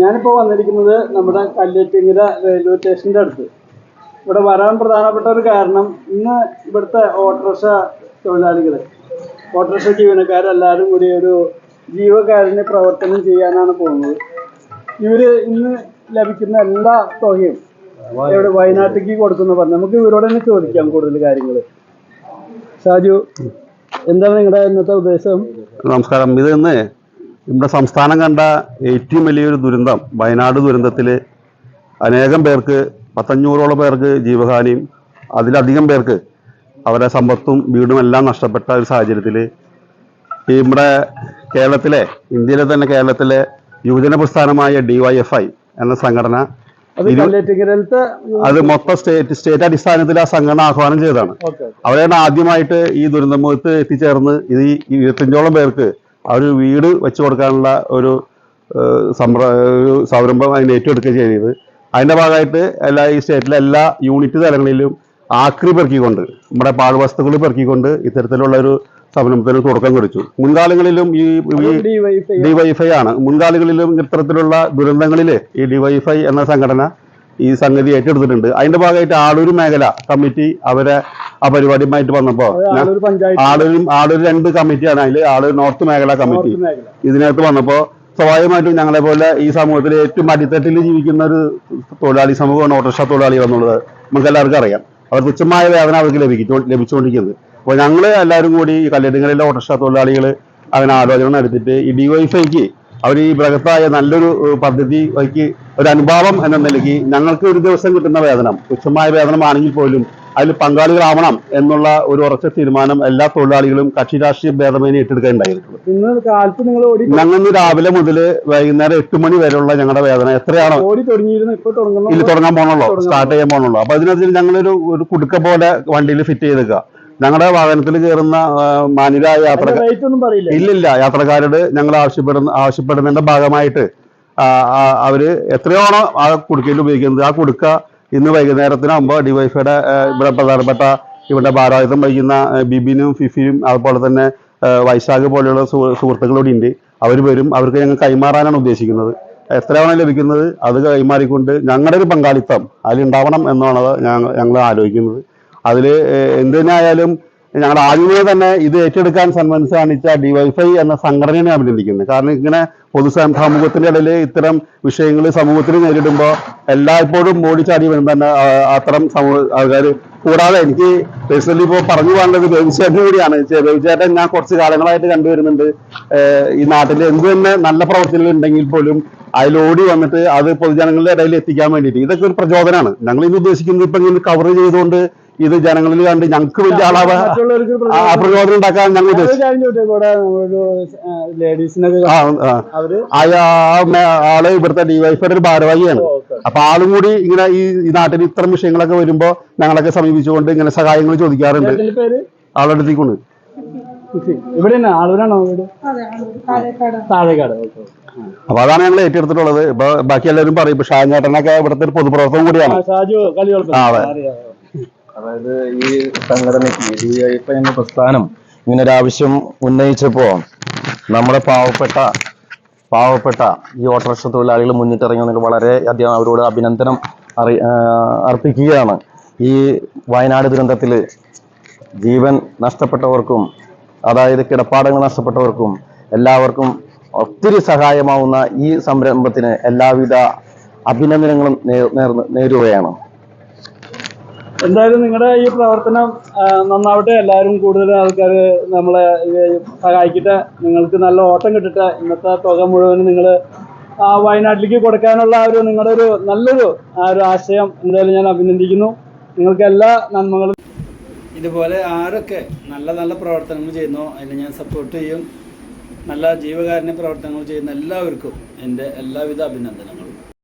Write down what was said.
ഞാനിപ്പോൾ വന്നിരിക്കുന്നത് നമ്മുടെ കല്ലേറ്റിങ്ങര റെയിൽവേ സ്റ്റേഷന്റെ അടുത്ത്. ഇവിടെ വരാൻ പ്രധാനപ്പെട്ട ഒരു കാരണം ഇന്ന് ഇവിടുത്തെ ഓട്ടോറിക്ഷ തൊഴിലാളികൾ ഓട്ടോറിക്ഷ ജീവനക്കാരെല്ലാവരും കൂടി ഒരു ജീവകാരുണ്യ പ്രവർത്തനം ചെയ്യാനാണ് പോകുന്നത്. ഇവർ ഇന്ന് ലഭിക്കുന്ന എല്ലാ തുകയും ഇവിടെ വയനാട്ടിലേക്ക് കൊടുക്കുന്ന പറഞ്ഞു നമുക്ക് ഇവരോട് തന്നെ ചോദിക്കാം കൂടുതൽ കാര്യങ്ങൾ ഷാജു എന്താണ് നിങ്ങളുടെ ഇന്നത്തെ ഉദ്ദേശം? നമസ്കാരം. ഇത് ഇന്ന് നമ്മുടെ സംസ്ഥാനം കണ്ട ഏറ്റവും വലിയൊരു ദുരന്തം വയനാട് ദുരന്തത്തിൽ അനേകം പേർക്ക് പത്തഞ്ഞൂറോളം പേർക്ക് ജീവഹാനിയും അതിലധികം പേർക്ക് അവരുടെ സമ്പത്തും വീടും എല്ലാം നഷ്ടപ്പെട്ട ഒരു സാഹചര്യത്തിൽ ഈ നമ്മുടെ കേരളത്തിലെ ഇന്ത്യയിലെ തന്നെ കേരളത്തിലെ യുവജന പ്രസ്ഥാനമായ ഡി വൈ എഫ് ഐ എന്ന സംഘടന അത് മൊത്തം സ്റ്റേറ്റ് സ്റ്റേറ്റ് അടിസ്ഥാനത്തിൽ ആ സംഘടന ആഹ്വാനം ചെയ്തതാണ്. അവരാണ് ആദ്യമായിട്ട് ഈ ദുരന്തമുഖത്ത് എത്തിച്ചേർന്ന് ഇത് ഈ ഇരുപത്തഞ്ചോളം പേർക്ക് ഒരു വീട് വെച്ചു കൊടുക്കാനുള്ള ഒരു സംര സംരംഭം അതിന് ഏറ്റെടുക്കുകയും ചെയ്തത് അതിന്റെ ഭാഗമായിട്ട് എല്ലാ ഈ സ്റ്റേറ്റിലെ എല്ലാ യൂണിറ്റ് തലങ്ങളിലും ആക്രി പെറുക്കിക്കൊണ്ട് നമ്മുടെ പാഴ്വസ്തുക്കൾ പെറുക്കിക്കൊണ്ട് ഇത്തരത്തിലുള്ള ഒരു സംരംഭത്തിന് തുടക്കം കുറിച്ചു. മുൻകാലങ്ങളിലും ഈ ഈ വൈഫൈ ഡിവൈഫൈ ആണ്. മുൻകാലങ്ങളിലും ഇത്തരത്തിലുള്ള ദുരന്തങ്ങളിൽ ഈ ഡിവൈഫൈ എന്ന സംഘടന ഈ സംഗതി ഏറ്റെടുത്തിട്ടുണ്ട്. അതിന്റെ ഭാഗമായിട്ട് ആളൂർ മേഖല കമ്മിറ്റി അവരെ ആ പരിപാടിയുമായിട്ട് വന്നപ്പോ ആളൊരു ആളൊരു രണ്ട് കമ്മിറ്റിയാണ്. അതിൽ ആളൊരു നോർത്ത് മേഖല കമ്മിറ്റി. ഇതിനകത്ത് വന്നപ്പോ സ്വാഭാവികമായിട്ടും ഞങ്ങളെ പോലെ ഈ സമൂഹത്തിൽ ഏറ്റവും അടിത്തട്ടിൽ ജീവിക്കുന്ന ഒരു തൊഴിലാളി സമൂഹമാണ് ഓട്ടോറിക്ഷ തൊഴിലാളികൾ എന്നുള്ളത് നമുക്ക് എല്ലാവർക്കും അറിയാം. അവർ തുച്ഛമായ വേദന അവർക്ക് ലഭിക്കും ലഭിച്ചുകൊണ്ടിരിക്കുന്നത്. അപ്പോൾ ഞങ്ങൾ എല്ലാവരും കൂടി ഈ കല്ലിടങ്ങളിലെ ഓട്ടോറിക്ഷ തൊഴിലാളികൾ അങ്ങനെ ആലോചന നടത്തിയിട്ട് ഈ ഡിവൈഫൈക്ക് അവർ ഈ ബൃഹത്തായ നല്ലൊരു പദ്ധതി പദ്ധതിക്ക് ഒരു അനുഭാവം എന്ന നിലയ്ക്ക് ഞങ്ങൾക്ക് ഒരു ദിവസം കിട്ടുന്ന വേതനം തുച്ഛമായ വേതനമാണെങ്കിൽ പോലും അതിൽ പങ്കാളികളാവണം എന്നുള്ള ഒരു ഉറച്ച തീരുമാനം എല്ലാ തൊഴിലാളികളും കക്ഷി രാഷ്ട്രീയ ഭേദമേനെ ഏറ്റെടുക്കുകയുണ്ടായിരുന്നു ഓടി ഞങ്ങൾ രാവിലെ മുതൽ വൈകുന്നേരം എട്ട് മണി വരെയുള്ള ഞങ്ങളുടെ വേദന എത്രയാണോ തുടങ്ങുന്നു. തുടങ്ങാൻ പോകണല്ലോ സ്റ്റാർട്ട് ചെയ്യാൻ പോകണല്ലോ അപ്പൊ അതിനകത്ത് ഞങ്ങളൊരു ഒരു കുടുക്ക പോലെ വണ്ടിയിൽ ഫിറ്റ് ചെയ്തേക്കുക ഞങ്ങളുടെ വാഹനത്തിൽ കയറുന്ന മാന്യരായ യാത്രക്കാർ ഇല്ലില്ല യാത്രക്കാരോട് ഞങ്ങൾ ആവശ്യപ്പെടുന്ന ആവശ്യപ്പെടുന്നതിന്റെ ഭാഗമായിട്ട് അവർ എത്രയാണോ ആ കുടുക്കയിൽ ഉപയോഗിക്കുന്നത്. ആ കുടുക്ക ഇന്ന് വൈകുന്നേരത്തിനാകുമ്പോൾ ഡിവൈഫയുടെ ഇവിടെ പ്രധാനപ്പെട്ട ഇവിടെ ഭാരവാഹിത്വം വഹിക്കുന്ന ബിബിനും ഫിഫിയും അതുപോലെ തന്നെ വൈശാഖ് പോലെയുള്ള സുഹൃ- സുഹൃത്തുക്കളോട് ഉണ്ട്. അവർ വരും. അവർക്ക് ഞങ്ങൾ കൈമാറാനാണ് ഉദ്ദേശിക്കുന്നത്. എത്രയാണ് ലഭിക്കുന്നത്? അത് കൈമാറിക്കൊണ്ട് ഞങ്ങളുടെ ഒരു പങ്കാളിത്തം അതിലുണ്ടാവണം എന്നാണ് ഞങ്ങൾ ഞങ്ങൾ ആലോചിക്കുന്നത്. അതിൽ എന്തിനായാലും ഞങ്ങൾ ആദ്യമേ തന്നെ ഇത് ഏറ്റെടുക്കാൻ സന്മനസ് കാണിച്ച ഡിവൈഫൈ എന്ന സംഘടനയെ അഭിനന്ദിക്കുന്നത്. കാരണം ഇങ്ങനെ പൊതു സമൂഹത്തിന്റെ ഇടയിൽ ഇത്തരം വിഷയങ്ങൾ സമൂഹത്തിൽ നേരിടുമ്പോൾ എല്ലായ്പ്പോഴും ഓടിച്ചാടി വരുന്ന തന്നെ അത്തരം സമൂഹ ആൾക്കാർ കൂടാതെ എനിക്ക് പേഴ്സണലി ഇപ്പോൾ പറഞ്ഞു പോകേണ്ടത് ബേബിച്ചേട്ടൻ കൂടിയാണ്. രവിചേട്ടൻ ഞാൻ കുറച്ച് കാലങ്ങളായിട്ട് കണ്ടുവരുന്നുണ്ട് ഈ നാട്ടിൽ എന്ത് തന്നെ നല്ല പ്രവർത്തനങ്ങൾ ഉണ്ടെങ്കിൽ പോലും അതിലോടി വന്നിട്ട് അത് പൊതുജനങ്ങളുടെ ഇടയിൽ എത്തിക്കാൻ വേണ്ടിയിട്ട്. ഇതൊക്കെ ഒരു പ്രചോദനമാണ് ഞങ്ങൾ ഇത് ഉദ്ദേശിക്കുന്നത് ഇപ്പൊ ഇങ്ങനെ കവർ ചെയ്തുകൊണ്ട് ഇത് ജനങ്ങളിൽ കണ്ട് ഞങ്ങൾക്ക് വലിയ അളവ് പ്രചോദനം ഉണ്ടാക്കാൻ ഞങ്ങൾ മേ- ആൾ ഇവിടുത്തെ ഡിവൈഫയുടെ ഒരു ഭാരവാഹിയാണ്. അപ്പൊ ആളും കൂടി ഇങ്ങനെ ഈ നാട്ടിൽ ഇത്തരം വിഷയങ്ങളൊക്കെ വരുമ്പോ ഞങ്ങളൊക്കെ സമീപിച്ചുകൊണ്ട് ഇങ്ങനെ സഹായങ്ങൾ ചോദിക്കാറുണ്ട്. ആളുടെ അടുത്തേക്കൊണ്ട്. ഇവിടെ അപ്പൊ അതാണ് ഞങ്ങൾ ഏറ്റെടുത്തിട്ടുള്ളത്. ഇപ്പൊ ബാക്കി എല്ലാവരും പറയും ഇപ്പൊ ചേട്ടനൊക്കെ ഇവിടുത്തെ ഒരു പൊതുപ്രവർത്തനം കൂടിയാണ്. ഷാജു കളി ആ, അതെ. അതായത് ഈ സംഘടനയ്ക്ക് ഡി ഐ എഫ് എന്ന പ്രസ്ഥാനം ആവശ്യം ഉന്നയിച്ചപ്പോ നമ്മുടെ പാവപ്പെട്ട പാവപ്പെട്ട ഈ ഓട്ടോറിക്ഷ തൊഴിലാളികൾ മുന്നിട്ടിറങ്ങിയ വളരെ അധികം അവരോട് അഭിനന്ദനം അറി അർപ്പിക്കുകയാണ്. ഈ വയനാട് ദുരന്തത്തിൽ ജീവൻ നഷ്ടപ്പെട്ടവർക്കും അതായത് കിടപ്പാടങ്ങൾ നഷ്ടപ്പെട്ടവർക്കും എല്ലാവർക്കും ഒത്തിരി സഹായമാവുന്ന ഈ സംരംഭത്തിന് എല്ലാവിധ അഭിനന്ദനങ്ങളും നേർന്ന് നേരുകയാണ്. എന്തായാലും നിങ്ങളുടെ ഈ പ്രവർത്തനം നന്നാവട്ടെ. എല്ലാവരും കൂടുതൽ ആൾക്കാർ നമ്മളെ സഹായിക്കട്ടെ. നിങ്ങൾക്ക് നല്ല ഓട്ടം കിട്ടട്ടെ. ഇന്നത്തെ തുക മുഴുവനും നിങ്ങൾ ആ വയനാട്ടിലേക്ക് കൊടുക്കാനുള്ള ഒരു നിങ്ങളുടെ ഒരു നല്ലൊരു ആ ഒരു ആശയം എന്തായാലും ഞാൻ അഭിനന്ദിക്കുന്നു. നിങ്ങൾക്ക് എല്ലാ നന്മകളും. ഇതുപോലെ ആരൊക്കെ നല്ല നല്ല പ്രവർത്തനങ്ങൾ ചെയ്യുന്നു അതിനെ ഞാൻ സപ്പോർട്ട് ചെയ്യും. നല്ല ജീവകാരുണ്യ പ്രവർത്തനങ്ങൾ ചെയ്യുന്ന എല്ലാവർക്കും എന്റെ എല്ലാവിധ അഭിനന്ദനങ്ങളും.